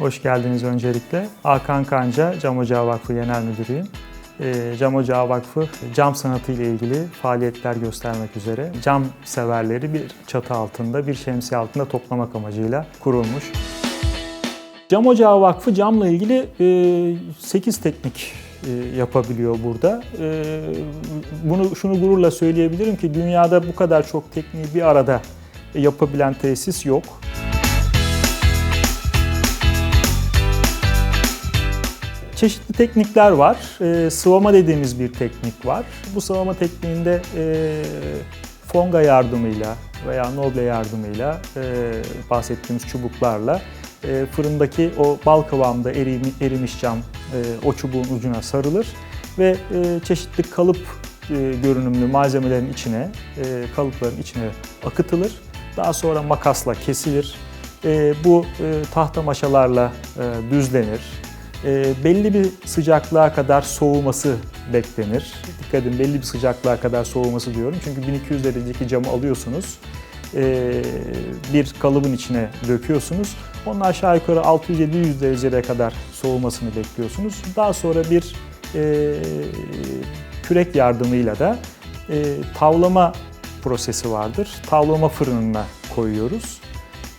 Hoş geldiniz öncelikle. Hakan Kanca, Cam Ocağı Vakfı Genel Müdürüyüm. Ee, Cam Ocağı Vakfı cam sanatı ile ilgili faaliyetler göstermek üzere cam severleri bir çatı altında, bir şemsiye altında toplamak amacıyla kurulmuş. Cam Ocağı Vakfı camla ilgili 8 teknik e, yapabiliyor burada. E, Bunu şunu gururla söyleyebilirim ki dünyada bu kadar çok tekniği bir arada yapabilen tesis yok. Çeşitli teknikler var. E, sıvama dediğimiz bir teknik var. Bu sıvama tekniğinde e, fonga yardımıyla veya noble yardımıyla e, bahsettiğimiz çubuklarla e, fırındaki o bal kıvamında erimi, erimiş cam e, o çubuğun ucuna sarılır ve e, çeşitli kalıp e, görünümlü malzemelerin içine, e, kalıpların içine akıtılır. Daha sonra makasla kesilir. E, bu e, tahta maşalarla e, düzlenir. E, belli bir sıcaklığa kadar soğuması beklenir. Dikkat edin belli bir sıcaklığa kadar soğuması diyorum. Çünkü 1200 derecedeki camı alıyorsunuz. e, bir kalıbın içine döküyorsunuz. Onun aşağı yukarı 600-700 dereceye kadar soğumasını bekliyorsunuz. Daha sonra bir e, kürek yardımıyla da e, tavlama prosesi vardır. Tavlama fırınına koyuyoruz.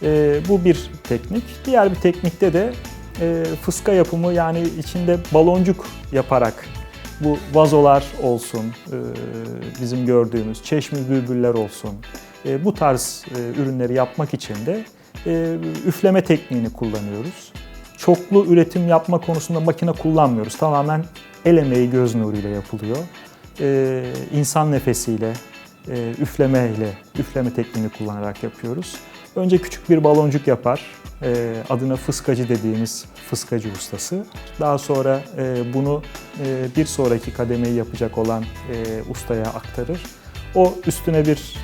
E, bu bir teknik. Diğer bir teknikte de e, fıska yapımı yani içinde baloncuk yaparak bu vazolar olsun, e, bizim gördüğümüz çeşme bülbüller olsun, e, bu tarz e, ürünleri yapmak için de e, üfleme tekniğini kullanıyoruz. Çoklu üretim yapma konusunda makine kullanmıyoruz. Tamamen el emeği göz nuruyla yapılıyor. E, insan nefesiyle, e, üflemeyle, üfleme tekniğini kullanarak yapıyoruz. Önce küçük bir baloncuk yapar. E, adına fıskacı dediğimiz fıskacı ustası. Daha sonra e, bunu e, bir sonraki kademeyi yapacak olan e, ustaya aktarır. O üstüne bir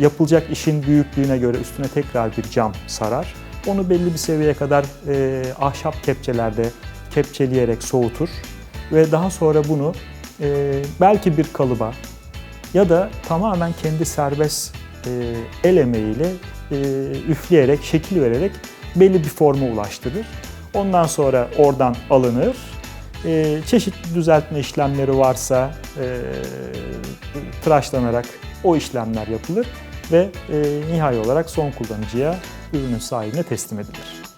yapılacak işin büyüklüğüne göre üstüne tekrar bir cam sarar. Onu belli bir seviyeye kadar ahşap kepçelerde kepçeleyerek soğutur ve daha sonra bunu belki bir kalıba ya da tamamen kendi serbest el emeğiyle üfleyerek, şekil vererek belli bir forma ulaştırır. Ondan sonra oradan alınır. E, çeşitli düzeltme işlemleri varsa e, tıraşlanarak o işlemler yapılır ve e, nihai olarak son kullanıcıya ürünün sahibine teslim edilir.